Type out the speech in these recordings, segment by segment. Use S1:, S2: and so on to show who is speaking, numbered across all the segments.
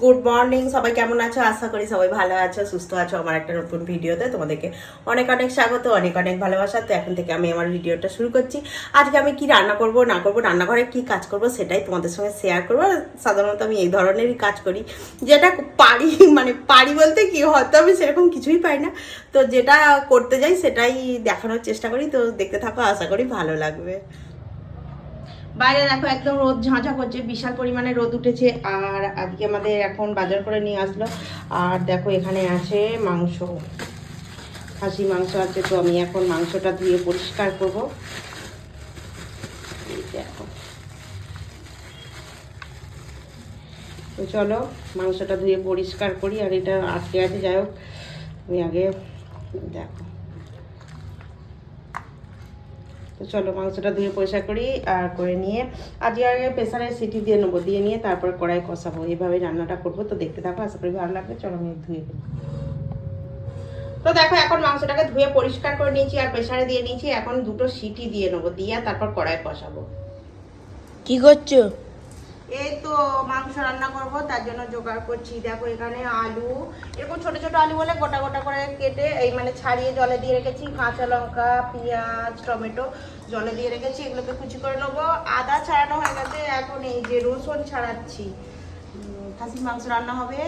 S1: Good morning সবাই কেমন আছো? আশা করি সবাই ভালো আছো, সুস্থ আছো। আমার একটা নতুন ভিডিওতে তোমাদেরকে অনেক অনেক স্বাগত, অনেক অনেক ভালোবাসা। তো এখন থেকে আমি আমার ভিডিওটা শুরু করছি। আজকে আমি কি রান্না করব, না করব, রান্নাঘরে কি কাজ করব সেটাই তোমাদের সঙ্গে শেয়ার করব। সাধারণত আমি এই ধরনেরই কাজ করি। যেটা পারি মানে পারি বলতে কি হয়তো আমি সেরকম কিছুই পাই না। তো যেটা করতে যাই সেটাই দেখানোর চেষ্টা করি। তো দেখতে থাকো, আশা করি ভালো লাগবে। বাইরে দেখো একদম রোদ ঝাঁঝা করছে, বিশাল পরিমাণে রোদ উঠেছে। আর আজকে আমাদের এখন বাজার করে নিয়ে আসলো। আর দেখো এখানে আছে মাংস খাসি মাংস আছে, তো আমি এখন মাংসটা ধুয়ে পরিষ্কার করব। দেখো। তো চলো, মাংসটা ধুয়ে পরিষ্কার করি, আর এটা আটকে আছে, যাই হোক। আমি আগে দেখো। তো চলো মাংসটা ধুয়ে পরিষ্কার করি আর করে নিয়ে আজকে আগে প্রেসারে সিটি দিয়ে নেব, দিয়ে নিয়ে তারপর কড়াই কষাবো। এইভাবে রান্নাটা করব। তো দেখতে থাকো, আশা করি ভালো লাগবে। চলো আমি ধুয়ে তো দেখো, এখন মাংসটাকে ধুয়ে পরিষ্কার করে নিয়েছি আর প্রেসারে দিয়ে নিয়েছি। এখন দুটো সিটি দিয়ে নেব, দিয়ে তারপর কড়াই কষাবো।
S2: কি করছ?
S1: এই তো মাংস রান্না করব, তার জন্য জোগাড় করছি। দেখো এখানে আলু, এরকম ছোট ছোট আলু বলে গোটা গোটা করে কেটে এই মানে ছাড়িয়ে জলে দিয়ে রেখেছি। কাঁচা লঙ্কা, পেঁয়াজ, টমেটো জলে দিয়ে রেখেছি, এগুলোকে কুচি করে নেব। আদা ছাড়ানো হয়ে গেছে, এখন এই যে রসুন ছাড়াচ্ছি। খাসির মাংস রান্না হবে।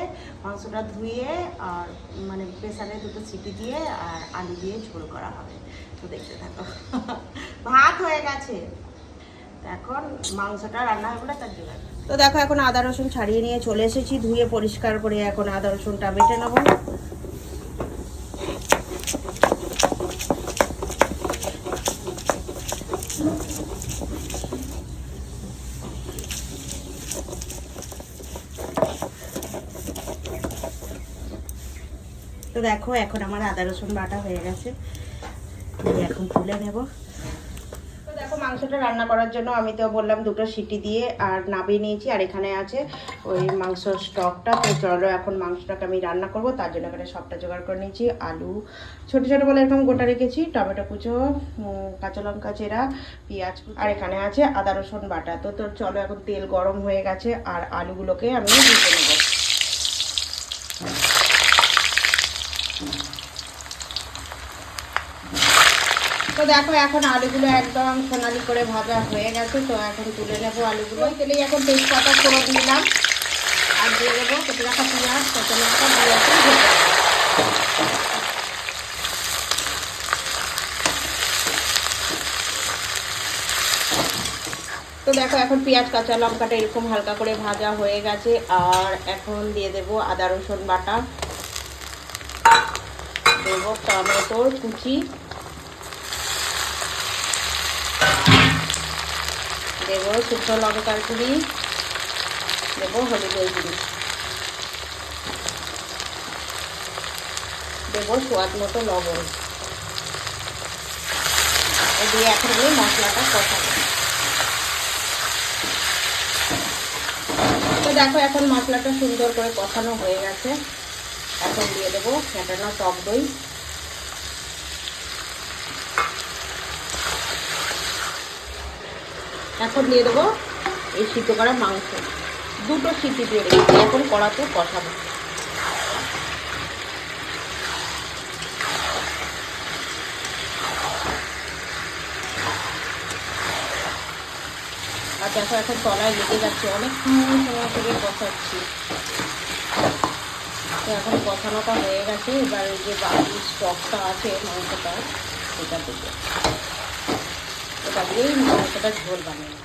S1: মাংসটা ধুয়ে আর মানে প্রেসারে দুটো সিটি দিয়ে আর আলু দিয়ে ঝোল করা হবে। তো দেখতে থাকো। ভাত হয়ে গেছে। এখন মাংসটা রান্না হবে তো দেখো, এখন আদা রসুন ছাড়িয়ে নিয়ে চলে এসেছি, ধুয়ে পরিষ্কার করে এখন আদা রসুনটা বেটে নেব। তো দেখো, এখন আমার আদা রসুন বাটা হয়ে গেছে। এখন তুলে নেব। দেখো, মাংসটা রান্না করার জন্য আমি তো বললাম দুটো সিটি দিয়ে আর নাবিয়ে নিয়েছি, আর এখানে আছে ওই মাংসর স্টকটা। তো চলো, এখন মাংসটাকে আমি রান্না করব, তার জন্য এখানে সবটা জোগাড় করে নিয়েছি, আলু, ছোট ছোটো বলে এরকম গোটা রেখেছি, টমেটো কুচো কাঁচা লঙ্কা চেরা, পেঁয়াজ, আর এখানে আছে আদা রসুন বাটা। তো তো চলো, এখন তেল গরম হয়ে গেছে, আর আলুগুলোকে আমি ভেজে নেব। তো দেখো এখন আলুগুলো একদম সোনালি করে ভাজা হয়ে গেছে, তো এখন তুলে নেব আলুগুলো। তেলেই এখন তেজপাতা করে দিলাম। আর দিয়ে দেবো কেটে রাখা পেঁয়াজ এখন ভেজে নেব। তো দেখো এখন পেঁয়াজ, কাঁচা লঙ্কাটা এরকম হালকা করে ভাজা হয়ে গেছে। আর এখন দিয়ে দেবো আদা রসুন বাটা, দেবো টমেটোর কুচি। দেবো শুকনো লঙ্কার গুঁড়ি। দেবো হলুদের গুঁড়ি। দেবো স্বাদ মতো লবণ। দিয়ে এখন আমি মশলাটা কষাবো। তো দেখো এখন মশলাটা সুন্দর করে কষানো হয়ে গেছে। এখন দিয়ে দেবো ফেটানো টক দই। এখন দিয়ে দেবো এই সিদ্ধ করা মাংস। দুটো সিটি দিয়ে রেখেছি, এখন কড়াতে কষাবো আর দেখো এখন তলায় লেগে যাচ্ছে অনেক সময় থেকে কষাচ্ছি তো এখন কষানোটা হয়ে গেছে, এবার যে বাকি স্টকটা আছে মাংসটা সেটা দেবো। এটা দিয়েই মাংসটা ঝোল বানিয়ে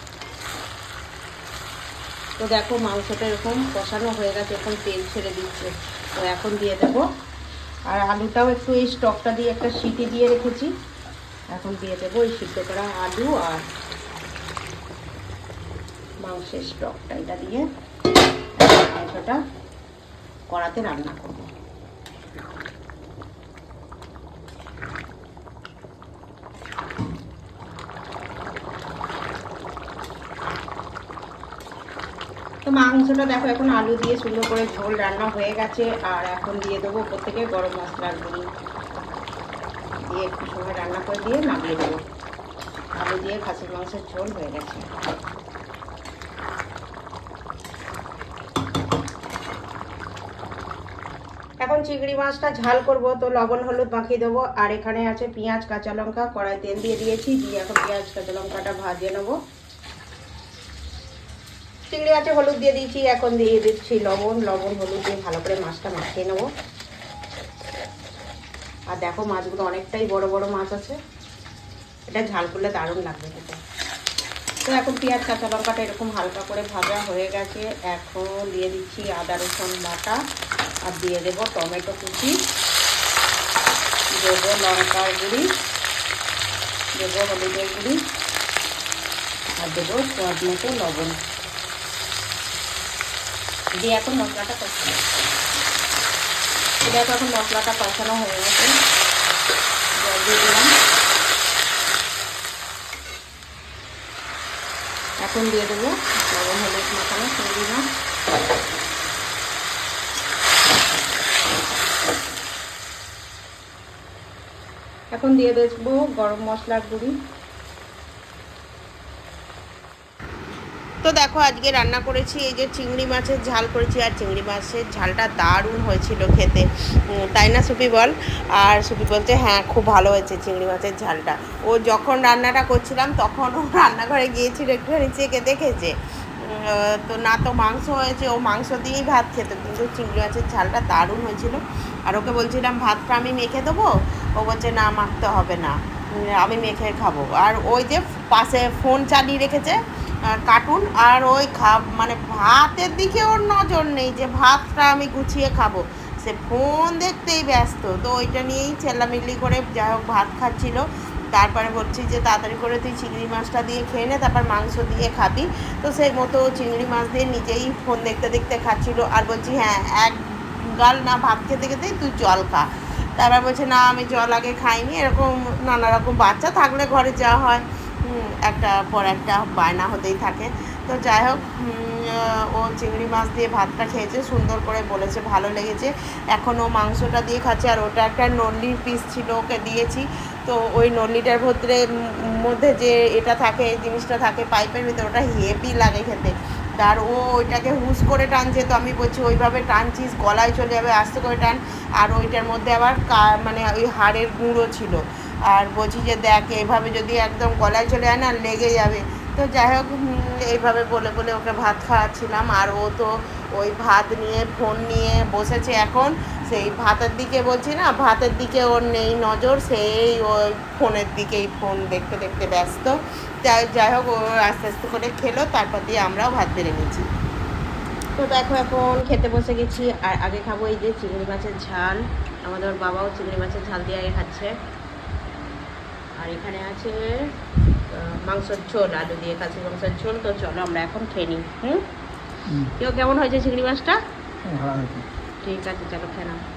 S1: তো দেখো মাংসটা এরকম কষানো হয়ে গেছে, এখন তেল ছেড়ে দিচ্ছে। তো এখন দিয়ে দেবো। আর আলুটাও একটু এই স্টকটা দিয়ে একটা সিটি দিয়ে রেখেছি। এখন দিয়ে দেবো এই সিদ্ধ করা আলু আর মাংসের স্টকটা, এটা দিয়ে মাংসটা কড়াতে রান্না করব। তো মাংসটা দেখো, এখন আলু দিয়ে সুন্দর করে ঝোল রান্না হয়ে গেছে, আর এখন দিয়ে দেবো ওপর থেকে গরম মশলার গুঁড়ি। দিয়ে একটু সময় রান্না করে দিয়ে নামিয়ে দেবো। আলু দিয়ে খাসির মাংসের ঝোল হয়ে গেছে। এখন চিংড়ি মাছটা ঝাল করব, তো লবণ, হলুদ মাখিয়ে দেবো, আর এখানে আছে পেঁয়াজ, কাঁচা লঙ্কা, কড়াই তেল দিয়ে দিয়েছি, দিয়ে এখন পেঁয়াজ, কাঁচা লঙ্কাটা ভাজিয়ে নেব। চিংড়ি মাছে হলুদ দিয়ে দিয়েছি, এখন দিয়ে দিচ্ছি লবণ। লবণ, হলুদ দিয়ে ভালো করে মাছটা মাখিয়ে নেব। আর দেখো মাছগুলো অনেকটাই বড় বড় মাছ আছে। এটা ঝাল করলে দারুণ লাগবে খেতে। তো এখন পেঁয়াজ, কাঁচা লঙ্কাটা এরকম হালকা করে ভাজা হয়ে গেছে। এখন দিয়ে দিচ্ছি আদা, রসুন বাটা আর দিয়ে দেবো টমেটো কুচি। দেবো লঙ্কার গুঁড়ি। দেবো হলুদের গুঁড়ি। আর দেবো স্বাদ মতো লবণ। দিয়ে এখন মশলাটা কষানো এখন মশলাটা কষানো হয়ে গেছে। জল দিয়ে দিলাম। এখন দিয়ে দেবো লবণ হলুদ মাখানো চিংড়ি মাছ এখন দিয়ে দেবো গরম মশলার গুঁড়ি। তো দেখো, আজকে রান্না করেছি, এই যে চিংড়ি মাছের ঝাল করেছি, আর চিংড়ি মাছের ঝালটা দারুণ হয়েছিল খেতে। তাই না সুপি বল? আর সুপি বলছে হ্যাঁ খুব ভালো হয়েছে চিংড়ি মাছের ঝালটা। ও যখন রান্নাটা করছিলাম, তখন ও রান্নাঘরে গিয়েছিল, একটুখানি চেকে দেখেছে। তো না তো মাংস হয়েছে, ও মাংস দিয়েই ভাত খেত, কিন্তু চিংড়ি মাছের ঝালটা দারুণ হয়েছিল। আর ওকে বলছিলাম ভাতটা আমি মেখে দেবো? ও বলছে, না, মাখতে হবে না। আমি মেখে খাব। আর ওই যে পাশে ফোন চালিয়ে রেখেছে কার্টুন আর ওই খা মানে ভাতের দিকে ওর নজর নেই যে ভাতটা আমি গুছিয়ে খাব। সে ফোন দেখতেই ব্যস্ত, তো ওইটা নিয়েই চেল্লামিল্লি করে যাই হোক ভাত খাচ্ছিল। তারপরে বলছি যে তাড়াতাড়ি করে তুই চিংড়ি মাছটা দিয়ে খেয়ে নে, তারপর মাংস দিয়ে খাবি। তো সেই মতো চিংড়ি মাছ দিয়ে নিজেই ফোন দেখতে দেখতে খাচ্ছিল আর বলছি হ্যাঁ এক গাল না ভাত খেতে খেতেই তুই জল খা। তারপর বলছে, না, আমি জল আগে খাইনি। এরকম নানা রকম বাচ্চা থাকলে ঘরে যা হয়। একটা পর একটা বায়না হতেই থাকে। তো যাই হোক ও চিংড়ি মাছ দিয়ে ভাতটা খেয়েছে, সুন্দর করে বলেছে, ভালো লেগেছে। এখন ও মাংসটা দিয়ে খাচ্ছে, আর ওটা একটা নল্লির পিস ছিল, ওকে দিয়েছি। তো ওই নল্লিটার ভেতরে মধ্যে যে এটা থাকে জিনিসটা থাকে পাইপের ভিতরে, ওটা হেভি লাগে খেতে। আর ও ওইটাকে হুস করে টানছে, তো আমি বলছি, ওইভাবে টানছিস, গলায় চলে যাবে, আস্তে করে টান। আর ওইটার মধ্যে আবার মানে ওই হাড়ের গুঁড়ো ছিল। আর বলছি যে দেখ এইভাবে যদি একদম গলায় চলে যায় না, লেগে যাবে। তো যাই হোক এইভাবে বলে বলে ওকে ভাত খাওয়াচ্ছিলাম। আর ও তো ওই ভাত নিয়ে, ফোন নিয়ে বসেছে এখন। সেই ভাতের দিকে বলছি না, ভাতের দিকে ওর নেই নজর, সেই ওই ফোনের দিকেই ফোন দেখতে দেখতে ব্যস্ত। যাই যাই হোক, ও আস্তে আস্তে করে খেলো, তারপর দিয়ে আমরাও ভাত বেড়ে নিয়েছি। তো দেখো, এখন খেতে বসে গেছি। আর আগে খাব এই যে চিংড়ি মাছের ঝাল। আমাদের বাবাও চিংড়ি মাছের ঝাল দিয়ে আগে খাচ্ছে। আর এখানে আছে মাংসর ঝোল আলু দিয়ে কাঁচি মাংসের ঝোল। তো চলো আমরা এখন খেয়ে নিই হুম? কেউ কেমন হয়েছে চিংড়ি মাছটা? ঠিক আছে চলো খেলাম নাও।